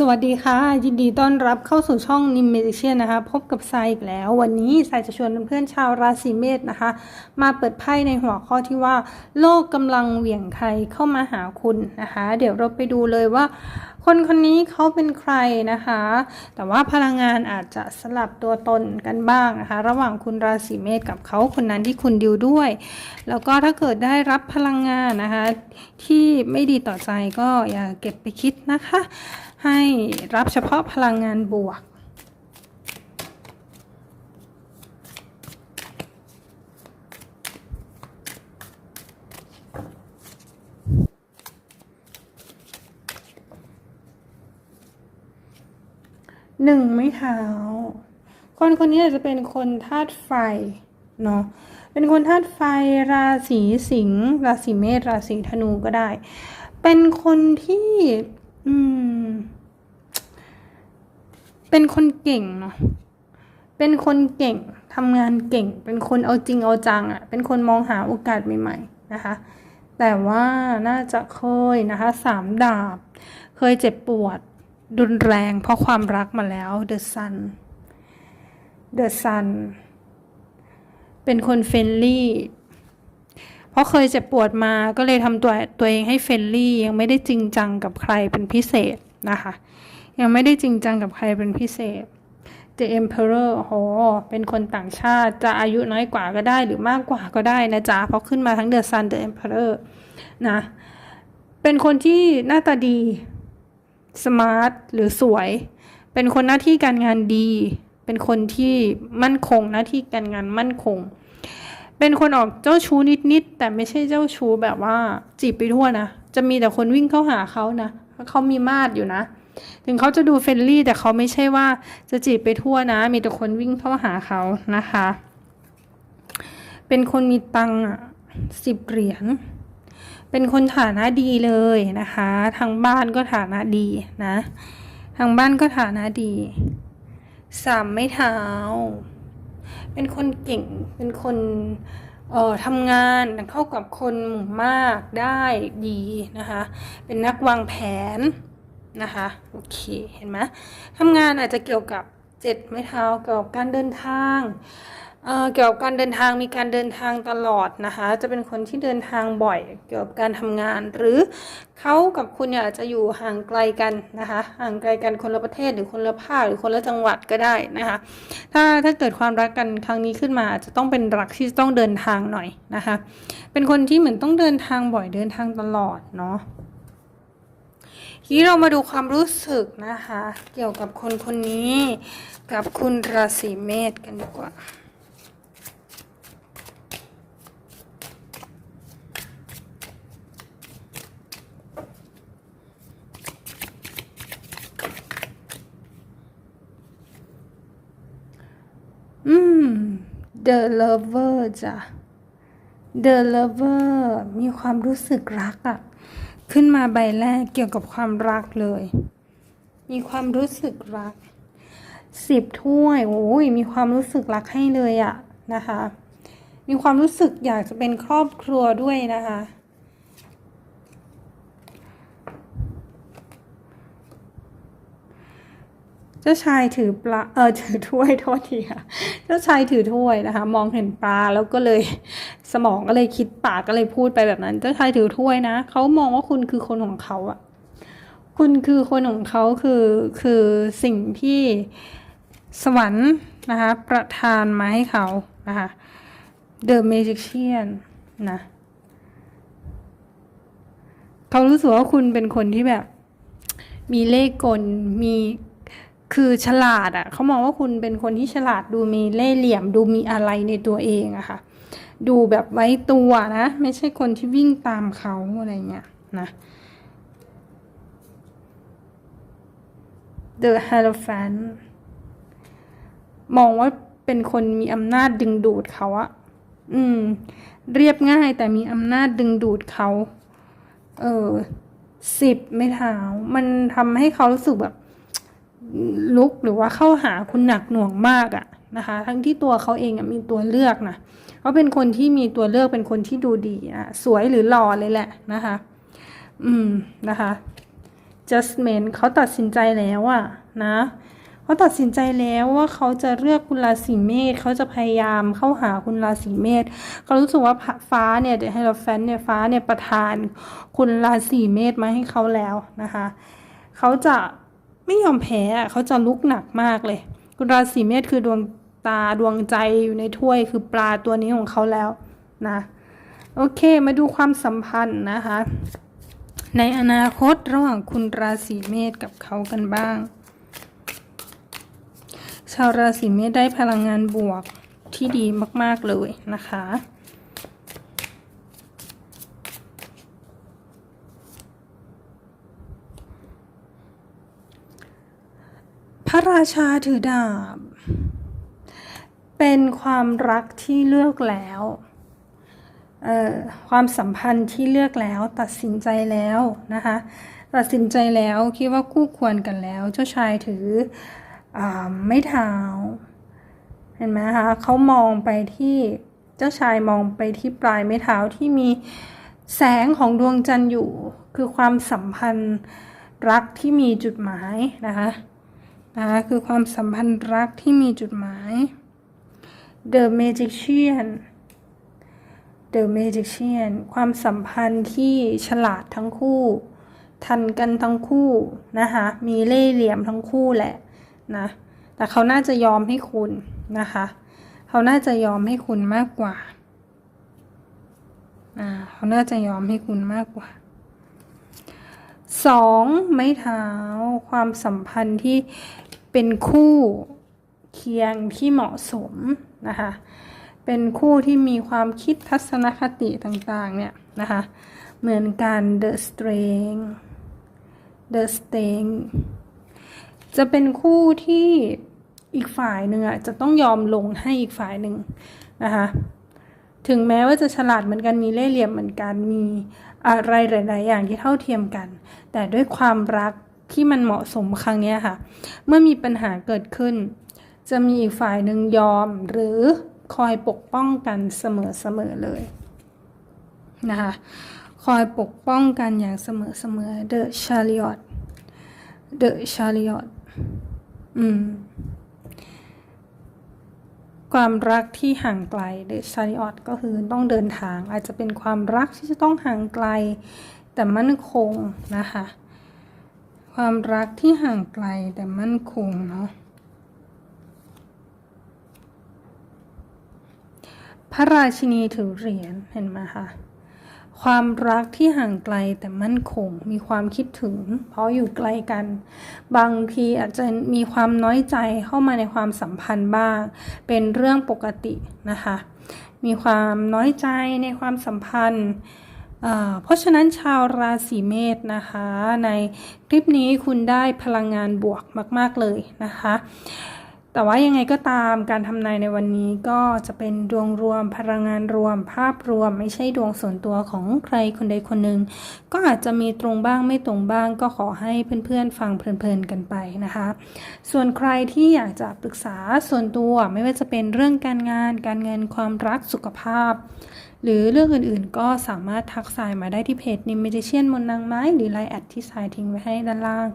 สวัสดีค่ะ ยินดีต้อนรับเข้าสู่ช่องนิมเมจิเชียนนะคะ พบกับทรายอีกแล้ว วันนี้ทรายจะชวนเพื่อนๆชาวราศีเมษนะคะ มาเปิดไพ่ในหัวข้อที่ว่า โลกกำลังเหวี่ยงใครเข้ามาหาคุณนะคะ เดี๋ยวเราไปดูเลยว่า คนคนนี้เขาเป็นใครนะคะ แต่ว่าพลังงานอาจจะสลับตัวตนกันบ้างนะคะ ระหว่างคุณราศีเมษกับเขาคนนั้นที่คุณดิวด้วย แล้วก็ถ้าเกิดได้รับพลังงานนะคะ ที่ไม่ดีต่อใจก็อย่าเก็บไปคิดนะคะ ให้รับเฉพาะพลังงานบวก หนึ่งไม้เท้า คนคนนี้อาจจะเป็นคนธาตุไฟเนาะเป็นคนธาตุไฟราศีสิงห์ราศีเมษราศีธนูก็ได้ เป็นคนที่ อืม เป็นคนเก่งเนาะ เป็นคนเก่งทำงานเก่ง เป็นคนเอาจริงเอาจังอะ่ะ เป็นคนมองหาโอกาสใหม่ ๆ นะคะ แต่ว่าน่าจะเคยนะคะสามดาบ เคยเจ็บปวดรุนแรงเพราะความรักมาแล้ว The Sun The Sun เป็นคนเฟนลี่ เพราะเคยเจ็บปวดมาก็เลยทำตัวตัวเองให้เฟรนลี่ยังไม่ได้จริงจังกับใครเป็นพิเศษนะคะ ยังไม่ได้จริงจังกับใครเป็นพิเศษ The Emperor โห เป็นคนต่างชาติจะอายุน้อยกว่าก็ได้หรือมากกว่าก็ได้นะจ๊ะ เพราะขึ้นมาทั้ง The Sun The Emperor นะ เป็นคนที่หน้าตาดี สมาร์ท หรือสวย เป็นคนหน้าที่การงานดี เป็นคนที่มั่นคงหน้าที่การงานมั่นคง เป็นคนออกเจ้าชู้นิดๆแต่ไม่ใช่เจ้าชู้แบบว่าจีบไปทั่วนะ จะมีแต่คนวิ่งเข้าหาเขานะ เขามีมาดอยู่นะ ถึงเขาจะดูเฟรนลี่แต่เขาไม่ใช่ว่าจะจีบไปทั่วนะ มีแต่คนวิ่งเข้าหาเขานะคะ เป็นคนมีตังค์สิบเหรียญเป็นคนฐานะดีเลยนะคะ ทางบ้านก็ฐานะดีนะ ทางบ้านก็ฐานะดีสามไม่เท้า เป็นคนเก่ง เป็นคนเอ่อทำงานเข้ากับคนหมู่มากได้ดีนะคะ เป็นนักวางแผน นะคะโอเคเห็นไหมทำงานอาจจะเกี่ยวกับเจ็ดไม้เท้าเกี่ยวกับการเดินทางเเกี่ยวกับการเดินทางมีการเดินทางตลอดนะคะ จะเป็นคนที่เดินทางบ่อยเกี่ยวกับการทำงาน หรือเขากับคุณเนี่ยอาจจะอยู่ห่างไกลกันนะคะห่างไกลกันคนละประเทศหรือคนละภาคหรือคนละจังหวัดก็ได้นะคะ ถ้าถ้าเกิดความรักกันครั้งนี้ขึ้นมาจจะต้องเป็นรักที่ต้องเดินทางหน่อยนะคะ เป็นคนที่เหมือนต้องเดินทางบ่อยเดินทางตลอดเนาะ ทีนี้เรามาดูความรู้สึกนะคะ เกี่ยวกับคนคนนี้กับคุณราศีเมษกันดีกว่าอืม The Lover จ้ะ The Lover มีความรู้สึกรักอะ ขึ้นมาใบแรกเกี่ยวกับความรักเลย มีความรู้สึกรักสิบถ้วยโอ้ยมีความรู้สึกรักให้เลยอะนะคะ มีความรู้สึกอยากจะเป็นครอบครัวด้วยนะคะ เจ้าชายถือปลาเออถือถ้วยโทษทีค่ะ เจ้าชายถือถ้วยนะคะ มองเห็นปลาแล้วก็เลยสมองก็เลยคิดปากก็เลยพูดไปแบบนั้น เจ้าชายถือถ้วยนะเขามองว่าคุณคือคนของเขาอะคุณคือคนของเขาคือคือสิ่งที่สวรรค์นะคะ ประทานมาให้เขานะคะ The Magician นะเขารู้สึกว่าคุณเป็นคนที่แบบ มีเลขกลมี คือฉลาดอะ่ะเขามองว่าคุณเป็นคนที่ฉลาดดูมีเล่ห์เหลี่ยม ดูมีอะไรในตัวเองอะค่ะ ดูแบบไว้ตัวนะ ไม่ใช่คนที่วิ่งตามเขาอะไรเงี้ยนะ The Hierophant มองว่าเป็นคนมีอำนาจดึงดูดเขาอะอืม เรียบง่ายแต่มีอำนาจดึงดูดเขา เออสิบไม่เท้า มันทำให้เขารู้สึกแบบ ลุกหรือว่าเข้าหาคุณหนักหน่วงมากอะนะคะ ทั้งที่ตัวเขาเองอะมีตัวเลือกนะเขาเป็นคนที่มีตัวเลือกเป็นคนที่ดูดีอะสวยหรือหล่อเลยแหละนะคะ อืมนะคะ judgment เขาตัดสินใจแล้วอะนะเขาตัดสินใจแล้วว่าเขาจะเลือกคุณราศีเมษเขาจะพยายามเข้าหาคุณราศีเมษเขารู้สึกว่าฟ้าเนี่ยเดี๋ยวให้เราแฟนเนี่ยฟ้าเนี่ยประทานคุณราศีเมษมาให้เขาแล้วนะคะ เขาจะ ไม่ยอมแพ้เขาจะลุกหนักมากเลยคุณราศีเมษคือดวงตาดวงใจอยู่ในถ้วยคือปลาตัวนี้ของเขาแล้วนะโอเคมาดูความสัมพันธ์นะคะ ในอนาคตระหว่างคุณราศีเมษกับเขากันบ้าง ชาวราศีเมษได้พลังงานบวกที่ดีมาก ๆ เลยนะคะ พระราชาถือดาบ เป็นความรักที่เลือกแล้วความสัมพันธ์ที่เลือกแล้วตัดสินใจแล้วนะคะ ตัดสินใจแล้วคิดว่าคู่ควรกันแล้ว เจ้าชายถืออไม่เท้าเห็นไหมคะเขามองไปที่เจ้าชายมองไปที่ปลายไม้เท้าที่มีแสงของดวงจันทร์อยู่ คือความสัมพันธ์รักที่มีจุดหมายนะคะ นะคะคือความสัมพันธ์รักที่มีจุดหมาย The Magician The Magician ความสัมพันธ์ที่ฉลาดทั้งคู่ ทันกันทั้งคู่นะคะมีเล่ห์เหลี่ยมทั้งคู่แหละนะแต่เขาน่าจะยอมให้คุณนะคะ เขาน่าจะยอมให้คุณมากกว่าอ่าเขาน่าจะยอมให้คุณมากกว่าสองไม้เท้าความสัมพันธ์ที่ เป็นคู่เคียงที่เหมาะสมนะคะ เป็นคู่ที่มีความคิดทัศนคติต่างๆเนี่ยนะคะ เหมือนกัน The Strength The Strength จะเป็นคู่ที่อีกฝ่ายหนึ่งอะจะต้องยอมลงให้อีกฝ่ายหนึ่งนะคะถึงแม้ว่าจะฉลาดเหมือนกันมีเล่ห์เหลี่ยมเหมือนกันมีอะไรหลาย ๆ อย่างที่เท่าเทียมกัน แต่ด้วยความรัก ที่มันเหมาะสมครั้งนี้ค่ะ เมื่อมีปัญหาเกิดขึ้น จะมีอีกฝ่ายหนึ่งยอมหรือคอยปกป้องกันเสมอๆเลยนะคะคอยปกป้องกันอย่างเสมอๆ The Chariot The Chariot อืม ความรักที่ห่างไกลเดชาริออตก็คือต้องเดินทางอาจจะเป็นความรักที่จะต้องห่างไกล แต่มั่นคงนะคะ ความรักที่ห่างไกลแต่มั่นคงเนาะพระราชินีถือเหรียญเห็นไหมคะความรักที่ห่างไกลแต่มั่นคง มีความคิดถึง เพราะอยู่ไกลกัน บางทีอาจจะมีความน้อยใจเข้ามาในความสัมพันธ์บ้าง เป็นเรื่องปกตินะคะ มีความน้อยใจในความสัมพันธ์ เพราะฉะนั้นชาวราศีเมษนะคะ ในคลิปนี้คุณได้พลังงานบวกมาก ๆ เลยนะคะ แต่ว่ายังไงก็ตามการทำนายในวันนี้ก็จะเป็นดวงรวมพลังงานรวมภาพรวม ไม่ใช่ดวงส่วนตัวของใครคนใดคนหนึ่งก็อาจจะมีตรงบ้างไม่ตรงบ้าง ก็ขอให้เพื่อนๆฟังเพลินๆกันไปนะคะ ส่วนใครที่อยากจะปรึกษาส่วนตัวไม่ว่าจะเป็นเรื่องการงาน การเงินความรักสุขภาพ หรือเรื่องอื่นๆ ก็สามารถทักสายมาได้ที่เพจนิมเมจิเชียนมนนางไม้หรือไลน์แอดที่สายทิ้งไว้ให้ด้านล่าง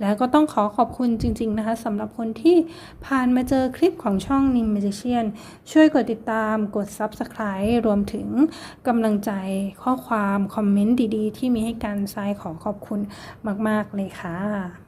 แล้วก็ต้องขอขอบคุณจริง ๆ นะคะสำหรับคนที่ผ่านมาเจอคลิปของช่องนิมเมจิเชียนช่วยกดติดตามกด Subscribe รวมถึงกำลังใจข้อความ คอมเมนต์ดีๆ ที่มีให้กันสายขอขอบคุณมาก ๆ เลยค่ะ